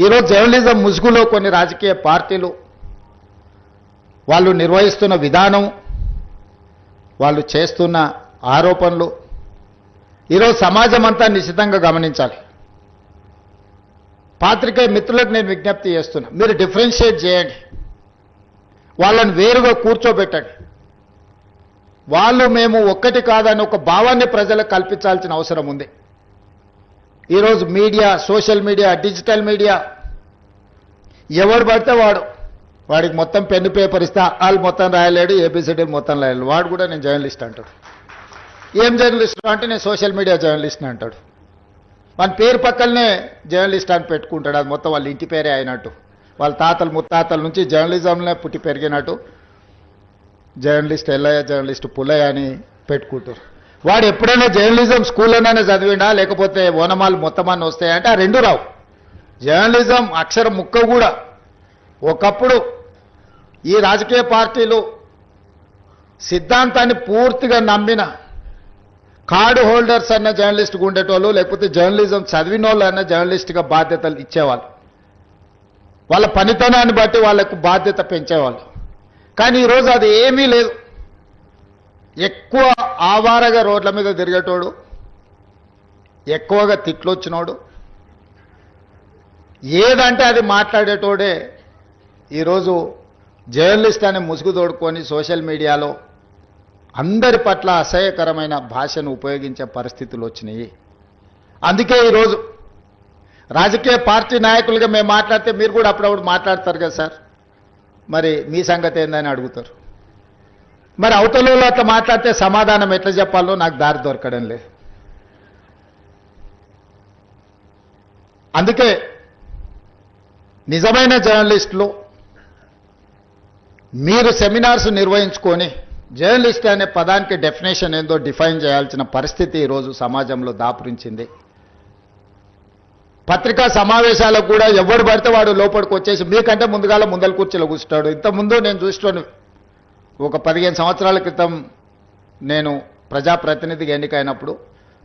ఈరోజు జర్నలిజం ముసుగులో కొన్ని రాజకీయ పార్టీలు వాళ్ళు నిర్వహిస్తున్న విధానం వాళ్ళు చేస్తున్న ఆరోపణలు ఈరోజు సమాజం అంతా నిశ్చితంగా గమనించాలి. పాత్రికే మిత్రులకు నేను విజ్ఞప్తి చేస్తున్నా మీరు డిఫరెన్షియేట్ చేయండి. వాళ్ళని వేరుగా కూర్చోబెట్టండి. వాళ్ళు మేము ఒక్కటి కాదని ఒక భావాన్ని ప్రజలకు కల్పించాల్సిన అవసరం ఉంది. ఈరోజు media social media digital media ఎవడు పడితే వాడు. వాడికి మొత్తం పెన్ను పేపర్ ఇస్తే వాళ్ళు మొత్తం రాయలేడు ఏబిసిడీలు మొత్తం రాయలేడు. వాడు కూడా నేను జర్నలిస్ట్ అంటాడు. ఏం జర్నలిస్ట్ అంటే నేను సోషల్ మీడియా జర్నలిస్ట్ అంటాడు. వాళ్ళ పేరు పక్కలనే జర్నలిస్ట్ అని పెట్టుకుంటాడు. అది మొత్తం వాళ్ళ ఇంటి పేరే అయినట్టు. వాళ్ళ తాతలు ముత్తాతల నుంచి జర్నలిజంలో పుట్టి పెరిగినట్టు జర్నలిస్ట్ ఎల్లయ్య జర్నలిస్ట్ పుల్లయ్య అని పెట్టుకుంటారు. వాడు ఎప్పుడైనా జర్నలిజం స్కూల్లోనైనా చదివిండా? లేకపోతే ఓనమాలు మొత్తమాన్ని వస్తాయంటే ఆ రెండు రావు. జర్నలిజం అక్షర ముక్క కూడా. ఒకప్పుడు ఈ రాజకీయ పార్టీలు సిద్ధాంతాన్ని పూర్తిగా నమ్మిన కార్డు హోల్డర్స్ అన్న జర్నలిస్ట్గా ఉండేటోళ్ళు లేకపోతే జర్నలిజం చదివిన వాళ్ళు అన్న జర్నలిస్ట్గా బాధ్యతలు ఇచ్చేవాళ్ళు. వాళ్ళ పనితనాన్ని బట్టి వాళ్ళకు బాధ్యత పెంచేవాళ్ళు. కానీ ఈరోజు అది ఏమీ లేదు. ఎక్కువ ఆవారగా రోడ్ల మీద తిరిగేటోడు ఎక్కువగా తిట్లొచ్చినోడు ఏదంటే అది మాట్లాడేటోడే ఈరోజు జర్నలిస్ట్ అనే ముసుగు తోడుకొని సోషల్ మీడియాలో అందరి పట్ల అసహ్యకరమైన భాషను ఉపయోగించే పరిస్థితులు వచ్చినాయి. అందుకే ఈరోజు రాజకీయ పార్టీ నాయకులుగా మేము మాట్లాడితే మీరు కూడా అప్పుడప్పుడు మాట్లాడతారు కదా సార్. మరి మీ సంగతి ఏందని అడుగుతారు. మరి అవతలలో అట్లా మాట్లాడితే సమాధానం ఎట్లా చెప్పాలో నాకు దారి దొరకడం లేదు. అందుకే నిజమైన జర్నలిస్టులు మీరు సెమినార్స్ నిర్వహించుకొని జర్నలిస్ట్ అనే పదానికి డెఫినేషన్ ఏందో డిఫైన్ చేయాల్సిన పరిస్థితి ఈరోజు సమాజంలో దాపురించింది. పత్రికా సమావేశాలకు కూడా ఎవడు పడితే వాడు లోపలికి వచ్చేసి మీకంటే ముందుగాల ముందల కూర్చోలో కూర్చుంటాడు. ఇంతకుముందు నేను చూస్తాను ఒక పదిహేను సంవత్సరాల క్రితం నేను ప్రజాప్రతినిధిగా ఎన్నికైనప్పుడు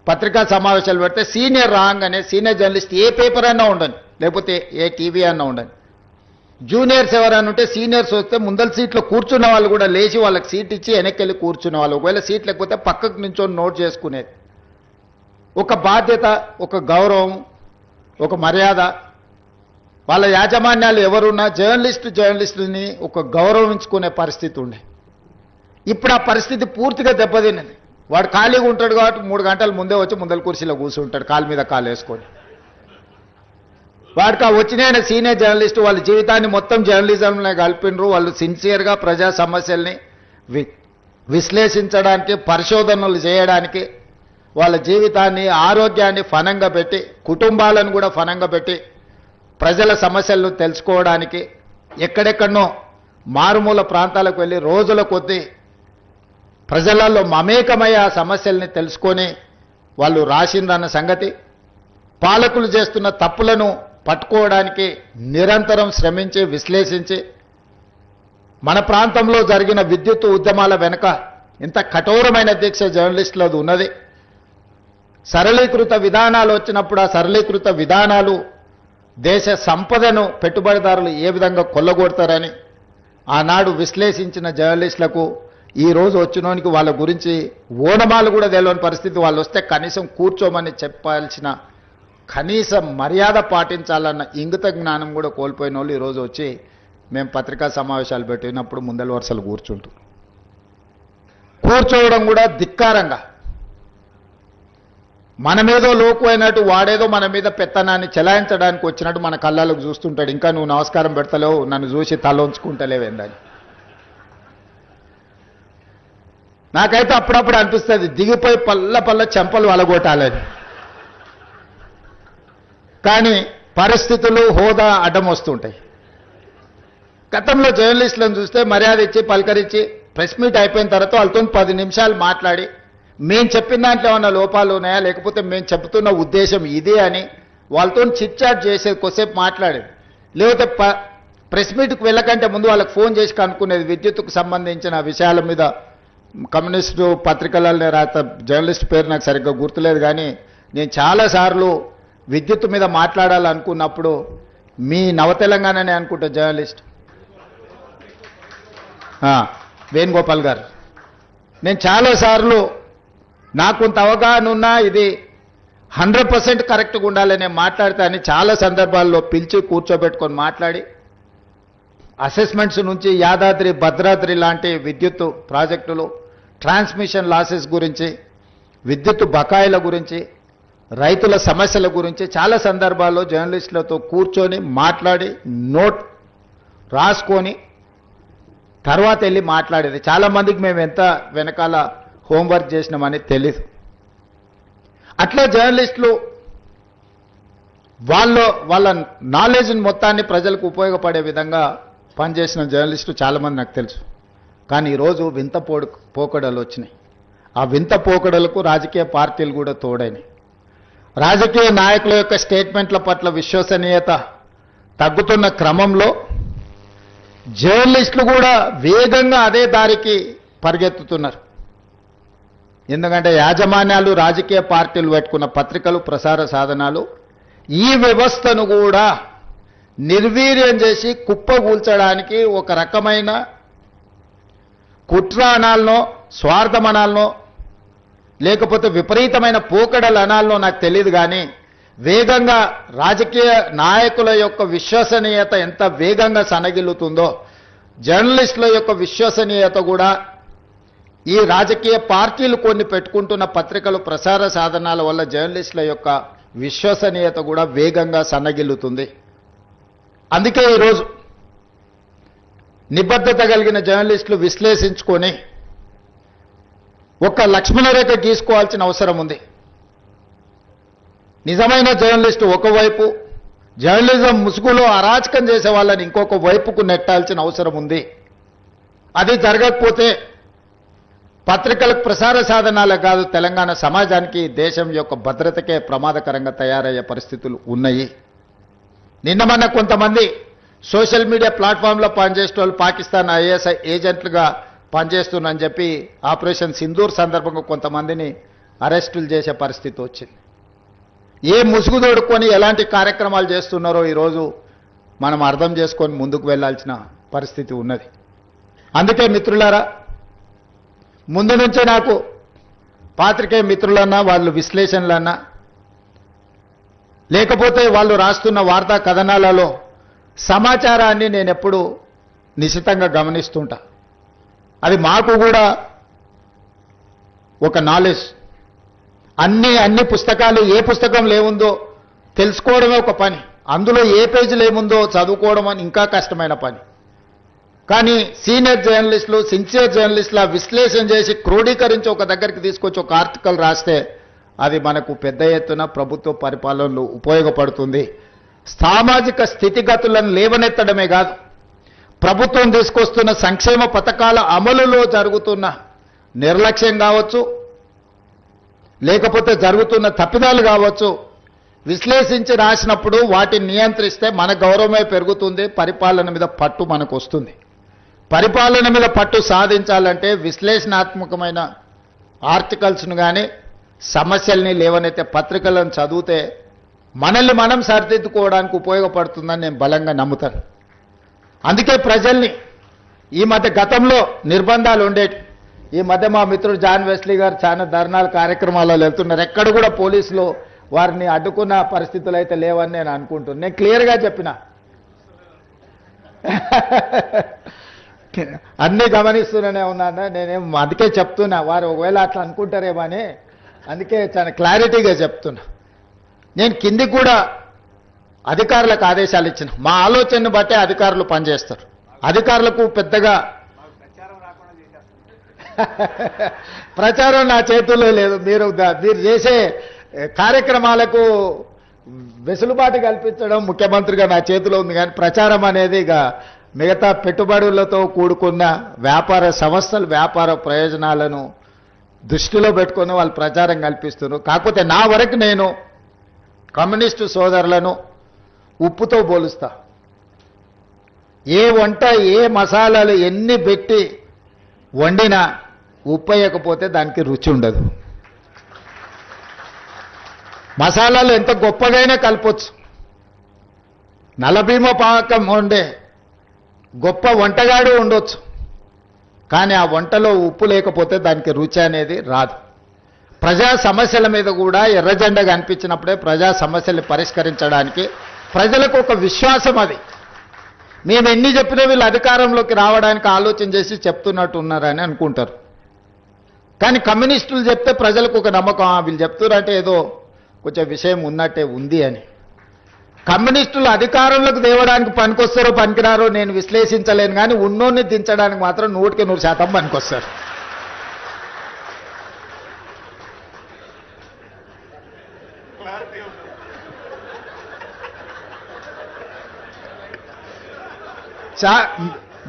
పత్రికా సమావేశాలు పెడితే సీనియర్ రాగానే సీనియర్ జర్నలిస్ట్ ఏ పేపర్ అయినా ఉండండి లేకపోతే ఏ టీవీ అన్నా ఉండండి జూనియర్స్ ఎవరైనా ఉంటే సీనియర్స్ వస్తే ముందల సీట్లో కూర్చున్న వాళ్ళు కూడా లేచి వాళ్ళకి సీట్ ఇచ్చి వెనక్కి వెళ్ళి కూర్చున్న వాళ్ళు. ఒకవేళ సీట్ లేకపోతే పక్కకు నుంచొని నోట్ చేసుకునేది. ఒక బాధ్యత ఒక గౌరవం ఒక మర్యాద. వాళ్ళ యాజమాన్యాలు ఎవరున్నా జర్నలిస్ట్ జర్నలిస్టుని ఒక గౌరవించుకునే పరిస్థితి ఉండే. ఇప్పుడు ఆ పరిస్థితి పూర్తిగా దెబ్బతిన్నది. వాడు ఖాళీగా ఉంటాడు కాబట్టి మూడు గంటల ముందే వచ్చి ముందల కుర్చీలో కూర్చుంటాడు కాలు మీద కాలు వేసుకొని. వాడికి ఆ వచ్చిన ఆయన సీనియర్ జర్నలిస్ట్ వాళ్ళ జీవితాన్ని మొత్తం జర్నలిజంలో కలిపినరు. వాళ్ళు సిన్సియర్గా ప్రజా సమస్యల్ని వి విశ్లేషించడానికి పరిశోధనలు చేయడానికి వాళ్ళ జీవితాన్ని ఆరోగ్యాన్ని ఫనంగా పెట్టి కుటుంబాలను కూడా ఫనంగా పెట్టి ప్రజల సమస్యలను తెలుసుకోవడానికి ఎక్కడెక్కడనో మారుమూల ప్రాంతాలకు వెళ్ళి రోజుల కొద్దీ ప్రజలలో మమేకమై ఆ సమస్యల్ని తెలుసుకొని వాళ్ళు రాసిందన్న సంగతి పాలకులు చేస్తున్న తప్పులను పట్టుకోవడానికి నిరంతరం శ్రమించి విశ్లేషించి మన ప్రాంతంలో జరిగిన విద్యుత్ ఉద్యమాల వెనుక ఇంత కఠోరమైన దీక్ష జర్నలిస్టులది ఉన్నది. సరళీకృత విధానాలు వచ్చినప్పుడు ఆ సరళీకృత విధానాలు దేశ సంపదను పెట్టుబడిదారులు ఏ విధంగా కొల్లగొడతారని ఆనాడు విశ్లేషించిన జర్నలిస్టులకు ఈ రోజు వచ్చినోనికి వాళ్ళ గురించి ఓనమాలు కూడా తెలియని పరిస్థితి. వాళ్ళు వస్తే కనీసం కూర్చోమని చెప్పాల్సిన కనీస మర్యాద పాటించాలన్న ఇంగిత జ్ఞానం కూడా కోల్పోయిన వాళ్ళు ఈరోజు వచ్చి మేము పత్రికా సమావేశాలు పెట్టినప్పుడు ముందల వరుసలు కూర్చుంటాం కూర్చోవడం కూడా ధిక్కారంగా. మన మీదో లోకు అయినట్టు వాడేదో మన మీద పెత్తనాన్ని చెలాయించడానికి వచ్చినట్టు మన కళ్ళాలకు చూస్తుంటాడు. ఇంకా నువ్వు నమస్కారం పెడతలేవు నన్ను చూసి తల ఉంచుకుంటలేవేందని నాకైతే అప్పుడప్పుడు అనిపిస్తుంది దిగిపోయి పల్ల పల్ల చెంపలు వలగొట్టాలని. కానీ పరిస్థితులు హోదా అడ్డం వస్తుంటాయి. గతంలో జర్నలిస్టులను చూస్తే మర్యాద ఇచ్చి పలకరించి ప్రెస్ మీట్ అయిపోయిన తర్వాత వాళ్ళతో పది నిమిషాలు మాట్లాడి మేము చెప్పిన దాంట్లో ఉన్న లోపాలు ఉన్నాయా లేకపోతే మేము చెబుతున్న ఉద్దేశం ఇదే అని వాళ్ళతో చిట్ చాట్ చేసేది కొద్దిసేపు మాట్లాడేది లేకపోతే ప ప్రెస్ మీట్కి వెళ్ళకంటే ముందు వాళ్ళకి ఫోన్ చేసి కనుక్కునేది విద్యుత్తుకు సంబంధించిన విషయాల మీద కమ్యూనిస్టు పత్రికలలో రాత జర్నలిస్ట్ పేరు నాకు సరిగ్గా గుర్తులేదు కానీ నేను చాలాసార్లు విద్యుత్ మీద మాట్లాడాలనుకున్నప్పుడు మీ నవ తెలంగాణనే అనుకుంటా జర్నలిస్ట్. వేణుగోపాల్ గారు. నేను చాలాసార్లు నాకు కొంత అవగాహన ఉన్నా ఇది హండ్రెడ్ పర్సెంట్ కరెక్ట్గా ఉండాలని నేను మాట్లాడితే అని చాలా సందర్భాల్లో పిలిచి కూర్చోబెట్టుకొని మాట్లాడి అసెస్మెంట్స్ నుంచి యాదాద్రి భద్రాద్రి లాంటి విద్యుత్ ప్రాజెక్టులు ట్రాన్స్మిషన్ లాసెస్ గురించి విద్యుత్ బకాయిల గురించి రైతుల సమస్యల గురించి చాలా సందర్భాల్లో జర్నలిస్టులతో కూర్చొని మాట్లాడి నోట్ రాసుకొని తర్వాత వెళ్ళి మాట్లాడేది. చాలామందికి మేము ఎంత వెనకాల హోంవర్క్ చేసినామని తెలీదు. అట్లా జర్నలిస్టులు వాళ్ళ వాళ్ళ నాలెడ్జ్ మొత్తాన్ని ప్రజలకు ఉపయోగపడే విధంగా పనిచేసిన జర్నలిస్టు చాలామంది నాకు తెలుసు. కానీ ఈరోజు వింత పోడు పోకడలు వచ్చినాయి. ఆ వింత పోకడలకు రాజకీయ పార్టీలు కూడా తోడైనాయి. రాజకీయ నాయకుల యొక్క స్టేట్మెంట్ల పట్ల విశ్వసనీయత తగ్గుతున్న క్రమంలో జర్నలిస్టులు కూడా వేగంగా అదే దారికి పరిగెత్తుతున్నారు. ఎందుకంటే యాజమాన్యాలు రాజకీయ పార్టీలు పెట్టుకున్న పత్రికలు ప్రసార సాధనాలు ఈ వ్యవస్థను కూడా నిర్వీర్యం చేసి కుప్పగూల్చడానికి ఒక రకమైన కుట్ర అనాలనో స్వార్థం అనాలనో లేకపోతే విపరీతమైన పోకడలు అనాలనో నాకు తెలియదు కానీ వేగంగా రాజకీయ నాయకుల యొక్క విశ్వసనీయత ఎంత వేగంగా సనగిల్లుతుందో జర్నలిస్టుల యొక్క విశ్వసనీయత కూడా ఈ రాజకీయ పార్టీలు కొన్ని పెట్టుకుంటున్న పత్రికలు ప్రసార సాధనాల వల్ల జర్నలిస్టుల యొక్క విశ్వసనీయత కూడా వేగంగా సన్నగిల్లుతుంది అందుకే ఈరోజు నిబద్ధత కలిగిన జర్నలిస్టులు విశ్లేషించుకొని ఒక లక్ష్మణరేఖ గీసుకోవాల్సిన అవసరం ఉంది. నిజమైన జర్నలిస్టు ఒకవైపు జర్నలిజం ముసుగులో అరాచకం చేసే వాళ్ళని ఇంకొక వైపుకు నెట్టాల్సిన అవసరం ఉంది. అది జరగకపోతే పత్రికలకు ప్రసార సాధనాలే కాదు తెలంగాణ సమాజానికి దేశం యొక్క భద్రతకే ప్రమాదకరంగా తయారయ్యే పరిస్థితులు ఉన్నాయి. నిన్న మొన్న కొంతమంది సోషల్ మీడియా ప్లాట్ఫామ్లో పనిచేసిన వాళ్ళు పాకిస్తాన్ ఐఎస్ఐ ఏజెంట్లుగా పనిచేస్తున్నారని చెప్పి ఆపరేషన్ సింధూర్ సందర్భంగా కొంతమందిని అరెస్టులు చేసే పరిస్థితి వచ్చింది. ఏ ముసుగు తోడుకొని ఎలాంటి కార్యక్రమాలు చేస్తున్నారో ఈరోజు మనం అర్థం చేసుకొని ముందుకు వెళ్ళాల్సిన పరిస్థితి ఉన్నది. అందుకే మిత్రులారా ముందు నుంచే నాకు పాత్రికే మిత్రులన్నా వాళ్ళు విశ్లేషణలన్నా లేకపోతే వాళ్ళు రాస్తున్న వార్తా కథనాలలో సమాచారాన్ని నేను ఎప్పుడు నిశితంగా గమనిస్తుంటా. అది మాకు కూడా ఒక నాలెడ్జ్. అన్ని అన్ని పుస్తకాలు ఏ పుస్తకంలో ఏముందో తెలుసుకోవడమే ఒక పని. అందులో ఏ పేజీలు ఏముందో చదువుకోవడం అని ఇంకా కష్టమైన పని. కానీ సీనియర్ జర్నలిస్టులు సిన్సియర్ జర్నలిస్టుల విశ్లేషణ చేసి క్రోడీకరించి ఒక దగ్గరికి తీసుకొచ్చి ఒక ఆర్టికల్ రాస్తే అది మనకు పెద్ద ఎత్తున ప్రభుత్వ పరిపాలనలో ఉపయోగపడుతుంది. సామాజిక స్థితిగతులను లేవనెత్తడమే కాదు ప్రభుత్వం తీసుకొస్తున్న సంక్షేమ పథకాల అమలులో జరుగుతున్న నిర్లక్ష్యం కావచ్చు లేకపోతే జరుగుతున్న తప్పిదాలు కావచ్చు విశ్లేషించి రాసినప్పుడు వాటిని నియంత్రిస్తే మన గౌరవమే పెరుగుతుంది పరిపాలన మీద పట్టు మనకు వస్తుంది పరిపాలన మీద పట్టు సాధించాలంటే విశ్లేషణాత్మకమైన ఆర్టికల్స్ను కానీ సమస్యల్ని లేవనైతే పత్రికలను చదివితే మనల్ని మనం సరిదిద్దుకోవడానికి ఉపయోగపడుతుందని నేను బలంగా నమ్ముతాను. అందుకే ప్రజల్ని ఈ మధ్య గతంలో నిర్బంధాలు ఉండేవి ఈ మధ్య మా మిత్రుడు జాన్ వెస్లీ గారు చాలా ధర్నాలు కార్యక్రమాలలో వెళ్తున్నారు. ఎక్కడ కూడా పోలీసులు వారిని అడ్డుకున్న పరిస్థితులు అయితే లేవని నేను అనుకుంటున్నాను. నేను క్లియర్గా చెప్పిన. అన్నీ గమనిస్తూనే ఉన్నాను. నేనేం అందుకే చెప్తున్నా. వారు ఒకవేళ అట్లా అనుకుంటారేమో అని అందుకే చాలా క్లారిటీగా చెప్తున్నా. నేను కింది కూడా అధికారులకు ఆదేశాలు ఇచ్చిన. మా ఆలోచనను బట్టే అధికారులు పనిచేస్తారు. అధికారులకు పెద్దగా ప్రచారం నా చేతుల్లో లేదు. మీరు మీరు చేసే కార్యక్రమాలకు వెసులుబాటు కల్పించడం ముఖ్యమంత్రిగా నా చేతిలో ఉంది. కానీ ప్రచారం అనేది ఇక మిగతా పెట్టుబడులతో కూడుకున్న వ్యాపార సంస్థలు వ్యాపార ప్రయోజనాలను దృష్టిలో పెట్టుకొని వాళ్ళు ప్రచారం కల్పిస్తున్నారు. కాకపోతే నా వరకు నేను కమ్యూనిస్టు సోదరులను ఉప్పుతో పోలుస్తా. ఏ వంట ఏ మసాలాలు ఎన్ని పెట్టి వండినా ఉప్పు వేయకపోతే దానికి రుచి ఉండదు. మసాలాలు ఎంత గొప్పగైనా కలపచ్చు. నలభీమ పాకం ఉండే గొప్ప వంటగాడు ఉండొచ్చు. కానీ ఆ వంటలో ఉప్పు లేకపోతే దానికి రుచి అనేది రాదు. ప్రజా సమస్యల మీద కూడా ఎర్రజెండా కనిపించినప్పుడే ప్రజా సమస్యల్ని పరిష్కరించడానికి ప్రజలకు ఒక విశ్వాసం అది. మేము ఎన్ని చెప్పినా వీళ్ళు అధికారంలోకి రావడానికి ఆలోచన చేసి చెప్తున్నట్టు ఉన్నారని అనుకుంటారు. కానీ కమ్యూనిస్టులు చెప్తే ప్రజలకు ఒక నమ్మకం వీళ్ళు చెప్తున్నారంటే ఏదో కొంచెం విషయం ఉన్నట్టే ఉంది అని. కమ్యూనిస్టులు అధికారంలోకి తేవడానికి పనికొస్తారో పనికిరారో నేను విశ్లేషించలేను కానీ ఉన్నోన్ని దించడానికి మాత్రం నూటికి నూరు శాతం పనికొస్తారు.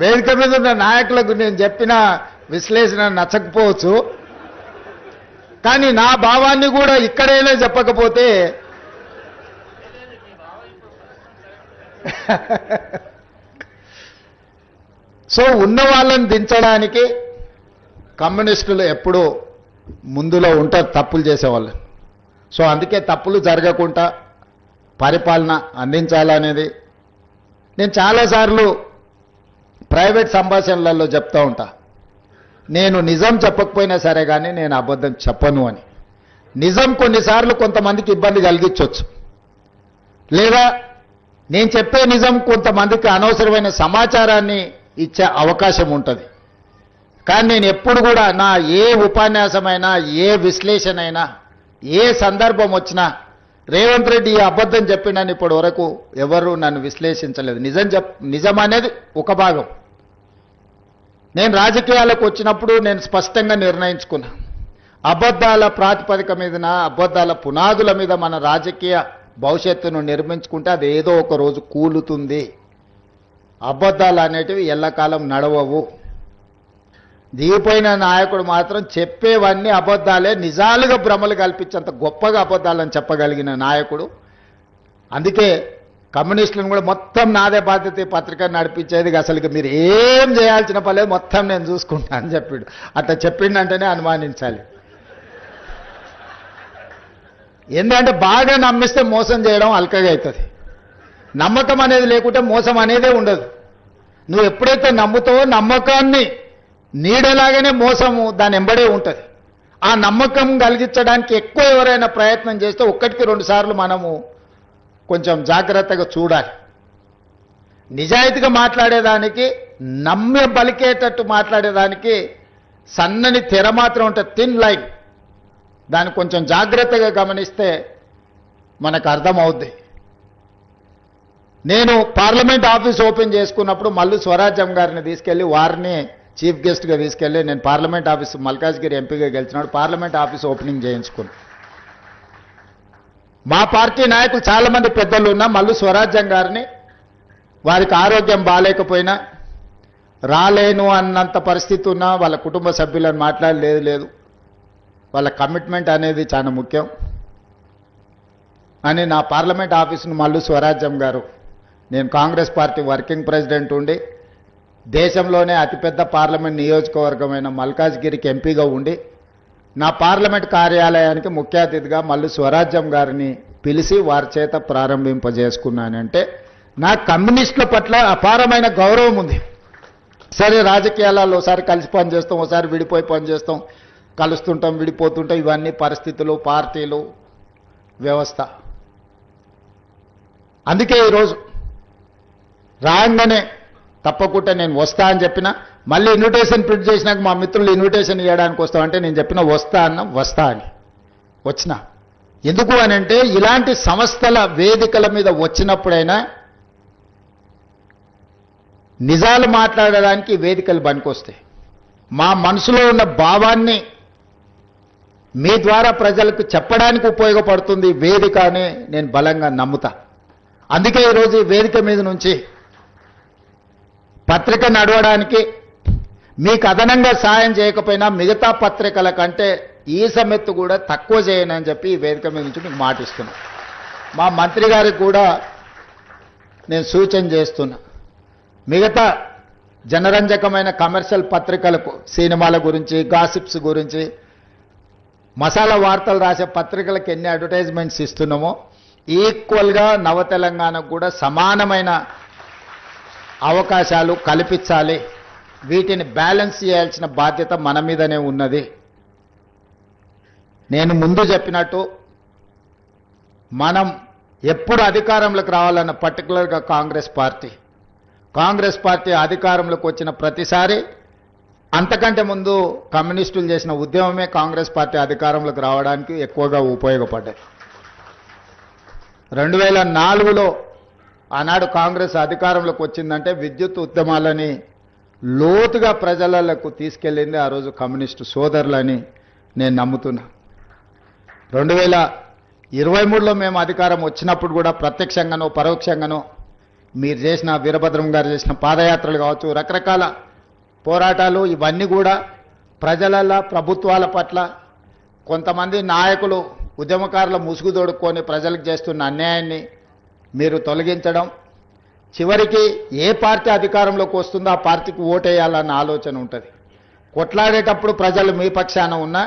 వేదిక మీద ఉన్న నాయకులకు నేను చెప్పిన విశ్లేషణ నచ్చకపోవచ్చు. కానీ నా భావాన్ని కూడా ఇక్కడైనా చెప్పకపోతే సో ఉన్న వాళ్ళని దించడానికి కమ్యూనిస్టులు ఎప్పుడూ ముందులో ఉంటారు తప్పులు చేసేవాళ్ళు. సో అందుకే తప్పులు జరగకుండా పరిపాలన అందించాలనేది నేను చాలాసార్లు ప్రైవేట్ సంభాషణలలో చెప్తూ ఉంటా. నేను నిజం చెప్పకపోయినా సరే కానీ నేను అబద్ధం చెప్పను అని. నిజం కొన్నిసార్లు కొంతమందికి ఇబ్బంది కలిగించవచ్చు లేదా నేను చెప్పే నిజం కొంతమందికి అనవసరమైన సమాచారాన్ని ఇచ్చే అవకాశం ఉంటుంది. కానీ నేను ఎప్పుడు కూడా నా ఏ ఉపన్యాసమైనా ఏ విశ్లేషణ అయినా ఏ సందర్భం వచ్చినా రేవంత్ రెడ్డి ఈ అబద్ధం చెప్పిండని ఇప్పటి వరకు ఎవరు నన్ను విశ్లేషించలేదు. నిజం చెప్ నిజం అనేది ఒక భాగం. నేను రాజకీయాలకు వచ్చినప్పుడు నేను స్పష్టంగా నిర్ణయించుకున్నా. అబద్ధాల ప్రాతిపదిక మీదన అబద్ధాల పునాదుల మీద మన రాజకీయ భవిష్యత్తును నిర్మించుకుంటే అది ఏదో ఒక రోజు కూలుతుంది. అబద్ధాలు అనేటివి ఎల్లకాలం నడవవు. దిగిపోయిన నాయకుడు మాత్రం చెప్పేవన్నీ అబద్ధాలే నిజాలుగా భ్రమలు కల్పించేంత గొప్పగా అబద్ధాలని చెప్పగలిగిన నాయకుడు. అందుకే కమ్యూనిస్టులను కూడా మొత్తం నాదే బాధ్యత పత్రిక నడిపించేది. అసలు మీరు ఏం చేయాల్సిన పర్లేదు మొత్తం నేను చూసుకుంటా అని చెప్పాడు. అట్లా చెప్పిండంటేనే అనుమానించాలి. ఎందుకంటే బాగా నమ్మిస్తే మోసం చేయడం అల్కగా అవుతుంది. నమ్మకం అనేది లేకుంటే మోసం అనేదే ఉండదు. నువ్వు ఎప్పుడైతే నమ్ముతావో నమ్మకాన్ని నీడలాగానే మోసము దాని ఎంబడే ఉంటుంది. ఆ నమ్మకం కలిగించడానికి ఎక్కువ ఎవరైనా ప్రయత్నం చేస్తే ఒక్కటికి రెండు సార్లు మనము కొంచెం జాగ్రత్తగా చూడాలి. నిజాయితీగా మాట్లాడేదానికి నమ్మే బలికేటట్టు మాట్లాడేదానికి సన్నని తెర మాత్రం ఉంటుంది థిన్ లైన్ దాన్ని కొంచెం జాగ్రత్తగా గమనిస్తే మనకు అర్థమవుద్ది. నేను పార్లమెంట్ ఆఫీస్ ఓపెన్ చేసుకున్నప్పుడు మల్లు స్వరాజ్యం గారిని తీసుకెళ్ళి వారిని చీఫ్ గెస్ట్గా తీసుకెళ్ళి నేను పార్లమెంట్ ఆఫీస్ మల్కాజ్గిరి ఎంపీగా గెలిచినాడు పార్లమెంట్ ఆఫీస్ ఓపెనింగ్ చేయించుకున్నాను మా పార్టీ నాయకులు చాలామంది పెద్దలు ఉన్నా మల్లు స్వరాజ్యం గారిని వారికి ఆరోగ్యం బాగాలేకపోయినా రాలేను అన్నంత పరిస్థితి ఉన్నా వాళ్ళ కుటుంబ సభ్యులను మాట్లాడలేదు లేదు. వాళ్ళ కమిట్మెంట్ అనేది చాలా ముఖ్యం. అని నా పార్లమెంట్ ఆఫీసును మల్లు స్వరాజ్యం గారు నేను కాంగ్రెస్ పార్టీ వర్కింగ్ ప్రెసిడెంట్ ఉండి దేశంలోనే అతిపెద్ద పార్లమెంట్ నియోజకవర్గమైన మల్కాజ్గిరికి ఎంపీగా ఉండి నా పార్లమెంట్ కార్యాలయానికి ముఖ్య అతిథిగా మల్లు స్వరాజ్యం గారిని పిలిచి వారి చేత ప్రారంభింపజేసుకున్నానంటే నా కమ్యూనిస్టుల పట్ల అపారమైన గౌరవం ఉంది. సరే రాజకీయాలలో ఒకసారి కలిసి పని చేస్తాం ఒకసారి విడిపోయి పని చేస్తాం కలుస్తుంటాం విడిపోతుంటాం. ఇవన్నీ పరిస్థితులు పార్టీలు వ్యవస్థ. అందుకే ఈరోజు రాగానే తప్పకుండా నేను వస్తా అని చెప్పిన మళ్ళీ ఇన్విటేషన్ ప్రింట్ చేసినాక మా మిత్రులు ఇన్విటేషన్ ఇవ్వడానికి వస్తామంటే నేను చెప్పిన వస్తా అన్న వస్తా అని వచ్చిన. ఎందుకు అని అంటే ఇలాంటి సంస్థల వేదికల మీద వచ్చినప్పుడైనా నిజాలు మాట్లాడడానికి వేదికలు పనికొస్తాయి. మా మనసులో ఉన్న భావాన్ని మీ ద్వారా ప్రజలకు చెప్పడానికి ఉపయోగపడుతుంది వేదిక అని నేను బలంగా నమ్ముతా. అందుకే ఈరోజు ఈ వేదిక మీద నుంచి పత్రిక నడవడానికి మీకు అదనంగా సాయం చేయకపోయినా మిగతా పత్రికల కంటే ఈ సమెత్తు కూడా తక్కువ చేయనని చెప్పి ఈ వేదిక మీద నుంచి మీకు మాటిస్తున్నా. మా మంత్రి గారికి కూడా నేను సూచన చేస్తున్నా. మిగతా జనరంజకమైన కమర్షియల్ పత్రికలకు సినిమాల గురించి గాసిప్స్ గురించి మసాలా వార్తలు రాసే పత్రికలకు ఎన్ని అడ్వర్టైజ్మెంట్స్ ఇస్తున్నామో ఈక్వల్గా నవ తెలంగాణకు కూడా సమానమైన అవకాశాలు కల్పించాలి. వీటిని బ్యాలెన్స్ చేయాల్సిన బాధ్యత మన మీదనే ఉన్నది. నేను ముందు చెప్పినట్టు మనం ఎప్పుడు అధికారంలోకి రావాలన్న పర్టికులర్గా కాంగ్రెస్ పార్టీ. కాంగ్రెస్ పార్టీ అధికారంలోకి వచ్చిన ప్రతిసారి అంతకంటే ముందు కమ్యూనిస్టులు చేసిన ఉద్యమమే కాంగ్రెస్ పార్టీ అధికారంలోకి రావడానికి ఎక్కువగా ఉపయోగపడ్డాయి. రెండు వేల నాలుగులో ఆనాడు కాంగ్రెస్ అధికారంలోకి వచ్చిందంటే విద్యుత్ ఉద్యమాలని లోతుగా ప్రజలకు తీసుకెళ్ళింది ఆ రోజు కమ్యూనిస్టు సోదరులని నేను నమ్ముతున్నా. రెండు వేల ఇరవై మూడులో మేము అధికారం వచ్చినప్పుడు కూడా ప్రత్యక్షంగానో పరోక్షంగానో మీరు చేసిన వీరభద్రం గారు చేసిన పాదయాత్రలు కావచ్చు రకరకాల పోరాటాలు ఇవన్నీ కూడా ప్రజలల్ల ప్రభుత్వాల పట్ల కొంతమంది నాయకులు ఉద్యమకారుల ముసుగు తోడుకొని ప్రజలకు చేస్తున్న అన్యాయాన్ని మీరు తొలగించడం చివరికి ఏ పార్టీ అధికారంలోకి వస్తుందో ఆ పార్టీకి ఓటేయాలన్న ఆలోచన ఉంటుంది. కొట్లాడేటప్పుడు ప్రజలు మీ పక్షాన ఉన్నా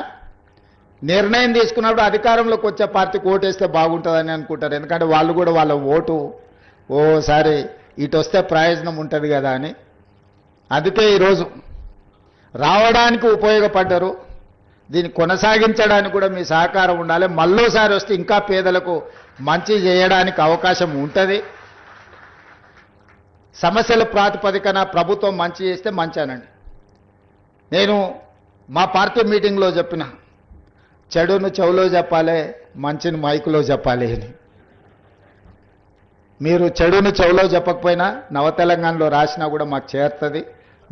నిర్ణయం తీసుకున్నప్పుడు అధికారంలోకి వచ్చే పార్టీకి ఓటేస్తే బాగుంటుందని అనుకుంటారు. ఎందుకంటే వాళ్ళు కూడా వాళ్ళ ఓటు ఓసారి ఇటు వస్తే ప్రయోజనం ఉంటుంది కదా అని అందుకే ఈరోజు రావడానికి ఉపయోగపడ్డారు. దీన్ని కొనసాగించడానికి కూడా మీ సహకారం ఉండాలి. మళ్ళోసారి వస్తే ఇంకా పేదలకు మంచి చేయడానికి అవకాశం ఉంటుంది. సమస్యల ప్రాతిపదికన ప్రభుత్వం మంచి చేస్తే మంచానండి నేను మా పార్టీ మీటింగ్లో చెప్పిన చెడును చెవులో చెప్పాలి మంచిని మైకులో చెప్పాలి అని. మీరు చెడును చెవులో చెప్పకపోయినా నవ తెలంగాణలో రాసినా కూడా మాకు చేరుతుంది.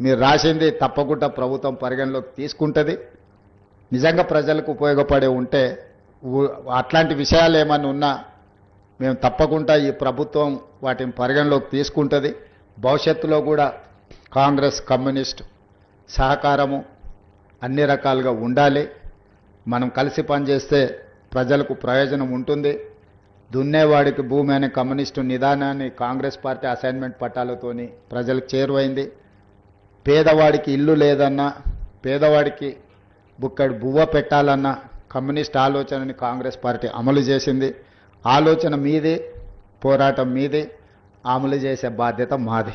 మీరు రాసింది తప్పకుండా ప్రభుత్వం పరిగణలోకి తీసుకుంటుంది. నిజంగా ప్రజలకు ఉపయోగపడే ఉంటే అట్లాంటి విషయాలు ఏమైనా ఉన్నా మేము తప్పకుండా ఈ ప్రభుత్వం వాటిని పరిగణలోకి తీసుకుంటుంది. భవిష్యత్తులో కూడా కాంగ్రెస్ కమ్యూనిస్ట్ సహకారము అన్ని రకాలుగా ఉండాలి. మనం కలిసి పనిచేస్తే ప్రజలకు ప్రయోజనం ఉంటుంది. దున్నేవాడికి భూమి అనే కమ్యూనిస్టు నిదానాన్ని కాంగ్రెస్ పార్టీ అసైన్మెంట్ పట్టాలతోని ప్రజలకు చేరువైంది. పేదవాడికి ఇల్లు లేదన్నా పేదవాడికి బుక్కడి బువ్వ పెట్టాలన్న కమ్యూనిస్ట్ ఆలోచనని కాంగ్రెస్ పార్టీ అమలు చేసింది. ఆలోచన మీది పోరాటం మీది అమలు చేసే బాధ్యత మాది.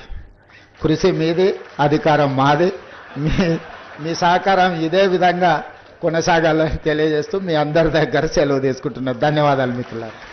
కృషి మీది అధికారం మాది. మీ మీ సహకారం ఇదే విధంగా కొనసాగాలని తెలియజేస్తూ మీ అందరి దగ్గర సెలవు తీసుకుంటున్నారు ధన్యవాదాలు మిత్రులారు.